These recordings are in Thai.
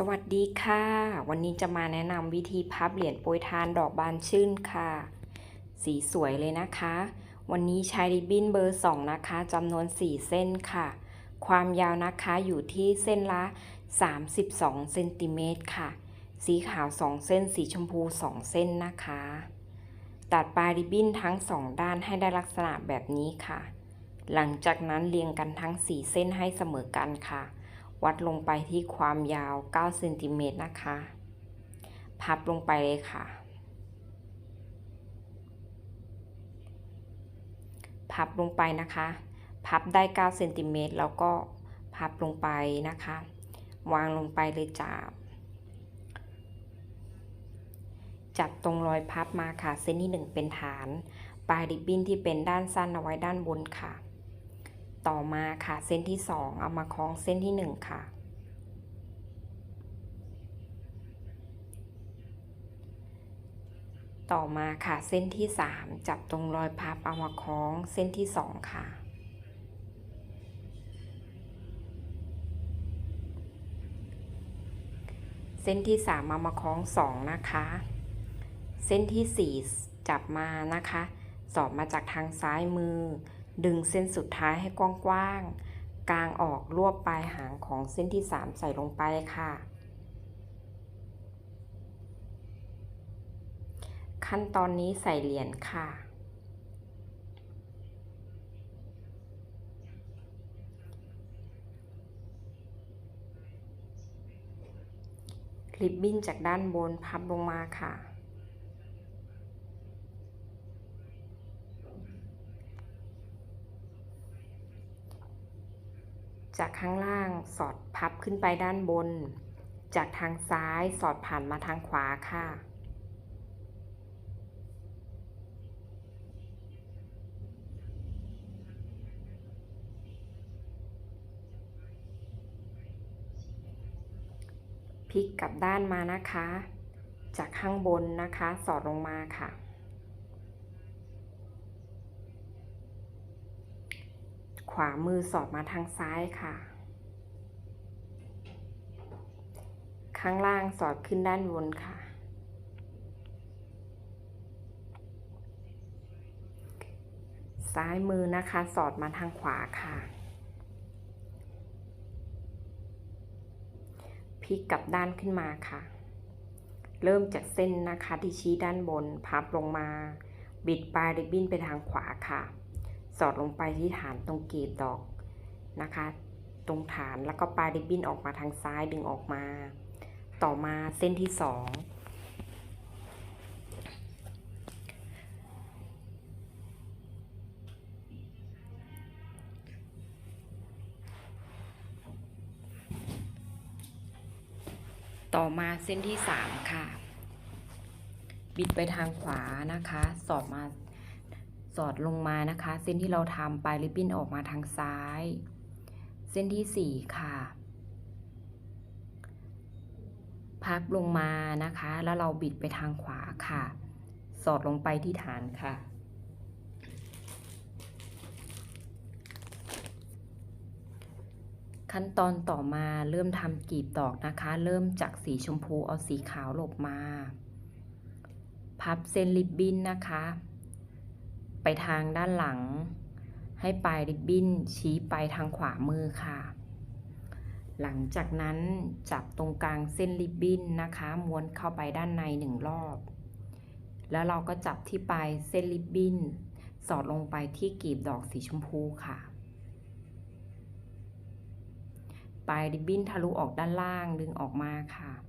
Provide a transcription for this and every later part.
สวัสดีค่ะ วันนี้จะมาแนะนำวิธีพับเหรียญโปรยทานดอกบานชื่นค่ะ สีสวยเลยนะคะ วันนี้ใช้ริบบิ้นเบอร์ 2 นะคะจำนวน 4 เส้นค่ะ ความยาวนะคะอยู่ที่เส้นละ 32เซนติเมตรค่ะ สีขาว 2 เส้น สีชมพู 2 เส้นนะคะ ตัดปลายริบบิ้นทั้ง 2 ด้านให้ได้ลักษณะแบบนี้ค่ะ หลังจากนั้นเรียงกันทั้ง 4 เส้นให้เสมอกันค่ะ วัดลงไปที่ความยาว9เซนติเมตรนะคะ พับลงไปเลยค่ะ พับลงไปนะคะ พับได้9เซนติเมตรแล้วก็พับลงไปนะคะ วางลงไปเลยจับ จับตรงรอยพับมาค่ะ เส้นที่ 1 เป็นฐาน ปลายริบบิ้นที่เป็นด้านสั้นเอาไว้ด้านบนค่ะ ต่อมาค่ะเส้นที่ 2 เอามาคล้องเส้นที่ 1 ค่ะ ต่อมาค่ะเส้นที่ 3 จับตรงรอยพับเอามาคล้องเส้นที่ 2 ค่ะ เส้นที่ 3 เอามาคล้อง 2 นะคะ เส้นที่ 4 จับมานะคะ สอบมาจากทางซ้ายมือ ดึงเส้นสุดท้ายให้กว้างๆ กลางออกรวบปลายหางของเส้นที่ 3 ใส่ลงไปค่ะ ขั้นตอนนี้ใส่เหรียญค่ะ ริบบิ้นจากด้านบนพับลงมาค่ะ จากข้างล่างสอดพับขึ้นไปด้านบน จากทางซ้ายสอดผ่านมาทางขวาค่ะ พลิกกลับด้านมานะคะ จากข้างบนนะคะ สอดลงมาค่ะ ขวามือสอดมาทางซ้ายค่ะ ข้างล่างสอดขึ้นด้านบนค่ะ ซ้ายมือนะคะสอดมาทางขวาค่ะ พลิกกลับด้านขึ้นมาค่ะ เริ่มจากเส้นนะคะที่ชี้ด้านบนพับลงมา บิดปลายริบบิ้นไปทางขวาค่ะ สอดลงไปที่ฐานตรงกลีบดอกนะคะ ตรงฐานแล้วก็ปลายริบบิ้นออกมาทางซ้ายดึงออกมา ต่อมาเส้นที่สองต่อมาเส้นที่สามค่ะ บิดไปทางขวานะคะ สอดมา สอดลงมานะคะ เส้นที่เราทำปลายริบบิ้นออกมาทางซ้าย เส้นที่สี่ค่ะ พับลงมานะคะ แล้วเราบิดไปทางขวาค่ะ สอดลงไปที่ฐานค่ะขั้นตอนต่อมาเริ่มทำกลีบดอกนะคะ เริ่มจากสีชมพูเอาสีขาวหลบมา พับเส้นริบบิ้นนะคะ ไปทางด้านหลัง ให้ปลายริบบิ้นชี้ไปทางขวามือค่ะ หลังจากนั้นจับตรงกลางเส้นริบบิ้นนะคะ ม้วนเข้าไปด้านในหนึ่งรอบ แล้วเราก็จับที่ปลายเส้นริบบิ้น สอดลงไปที่กลีบดอกสีชมพูค่ะปลายริบบิ้นทะลุออกด้านล่างดึงออกมาค่ะ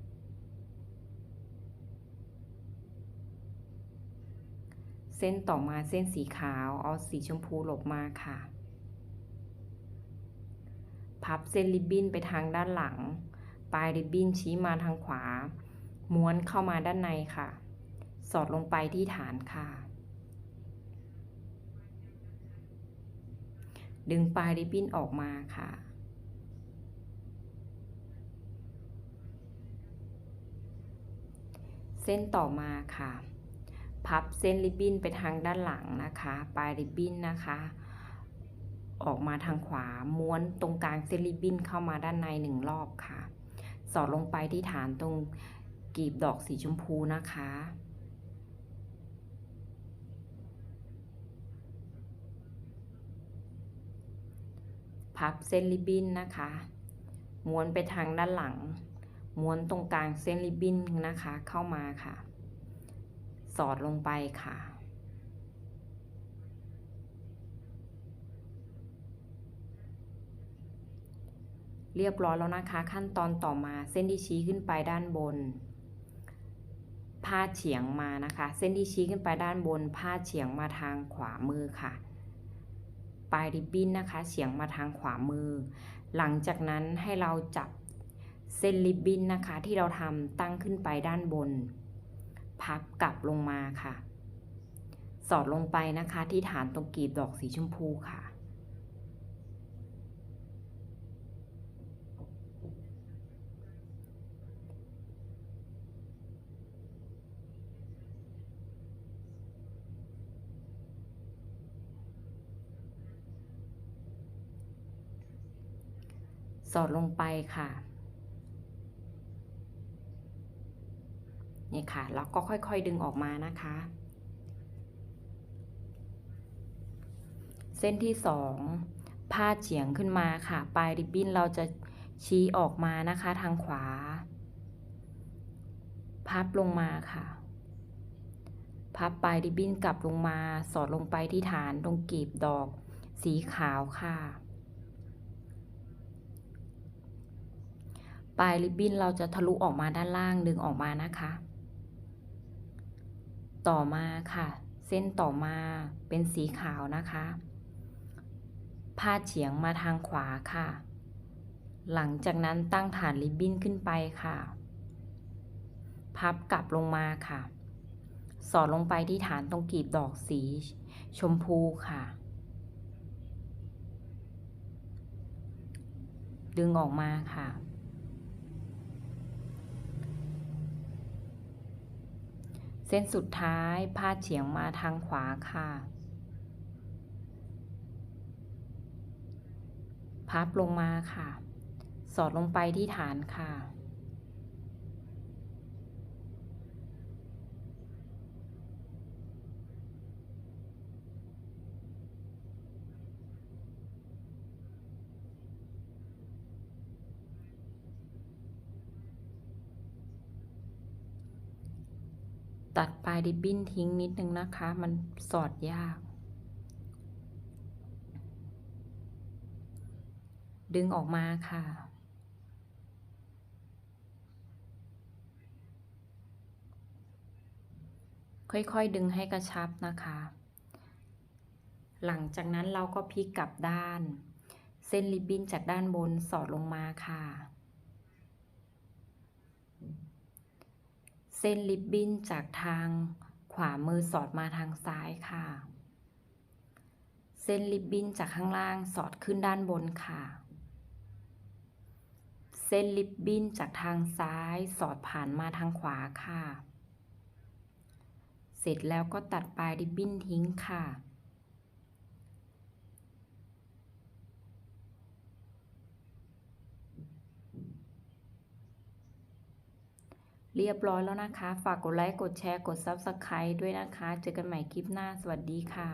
เส้นต่อมาเส้นสีขาวเอาสีชมพูหลบมาค่ะ พับเส้นริบบิ้นไปทางด้านหลัง ปลายริบบิ้นชี้มาทางขวา ม้วนเข้ามาด้านในค่ะ สอดลงไปที่ฐานค่ะ ดึงปลายริบบิ้นออกมาค่ะเส้นต่อมาค่ะ พับเส้นริบบิ้นไปทางด้านหลังนะคะ ปลายริบบิ้นนะคะ ออกมาทางขวาม้วนตรงกลางเส้นริบบิ้นเข้ามาด้านในหนึ่งรอบค่ะ สอดลงไปที่ฐานตรงกลีบดอกสีชมพูนะคะพับเส้นริบบิ้นนะคะ ม้วนไปทางด้านหลัง ม้วนตรงกลางเส้นริบบิ้นนะคะ เข้ามาค่ะ สอดลงไปค่ะ เรียบร้อยแล้วนะคะ ขั้นตอนต่อมาเส้นที่ชี้ขึ้นไปด้านบนพาดเฉียงมานะคะ เส้นที่ชี้ขึ้นไปด้านบนพาดเฉียงมาทางขวามือค่ะ ปลายริบบิ้นนะคะเฉียงมาทางขวามือ หลังจากนั้นให้เราจับเส้นริบบิ้นนะคะ ที่เราทำตั้งขึ้นไปด้านบน พับกลับลงมาค่ะ สอดลงไปนะคะที่ฐานตรงกลีบดอกสีชมพูค่ะ สอดลงไปค่ะ นี่ ค่ะ แล้วก็ค่อยๆดึงออกมานะคะ เส้นที่สองพาดเฉียงขึ้นมาค่ะ ปลายริบบิ้นเราจะชี้ออกมานะคะทางขวา พับลงมาค่ะ พับปลายริบบิ้นกลับลงมา สอดลงไปที่ฐานตรงกลีบดอกสีขาวค่ะ ปลายริบบิ้นเราจะทะลุออกมาด้านล่างดึงออกมานะคะ ต่อมาค่ะ เส้นต่อมาเป็นสีขาวนะคะ พาดเฉียงมาทางขวาค่ะ หลังจากนั้นตั้งฐานริบบิ้นขึ้นไปค่ะ พับกลับลงมาค่ะ สอดลงไปที่ฐานตรงกลีบดอกสี ชมพูค่ะ ดึงออกมาค่ะ เส้นสุดท้ายพาดเฉียงมาทางขวาค่ะ พับลงมาค่ะ สอดลงไปที่ฐานค่ะ ตัดปลายริบบิ้นทิ้งนิดนึงนะคะ มันสอดยาก ดึงออกมาค่ะ ค่อยๆดึงให้กระชับนะคะ หลังจากนั้นเราก็พลิกกลับด้าน เส้นริบบิ้นจากด้านบนสอดลงมาค่ะ เส้นริบบิ้นจากทางขวามือสอดมาทางซ้ายค่ะ เส้นริบบิ้นจากข้างล่างสอดขึ้นด้านบนค่ะ เส้นริบบิ้นจากทางซ้ายสอดผ่านมาทางขวาค่ะ เสร็จแล้วก็ตัดปลายริบบิ้นทิ้งค่ะ เรียบร้อยแล้วนะคะ ฝากกดไลค์ กดแชร์ กด Subscribe ด้วยนะคะ เจอกันใหม่คลิปหน้า สวัสดีค่ะ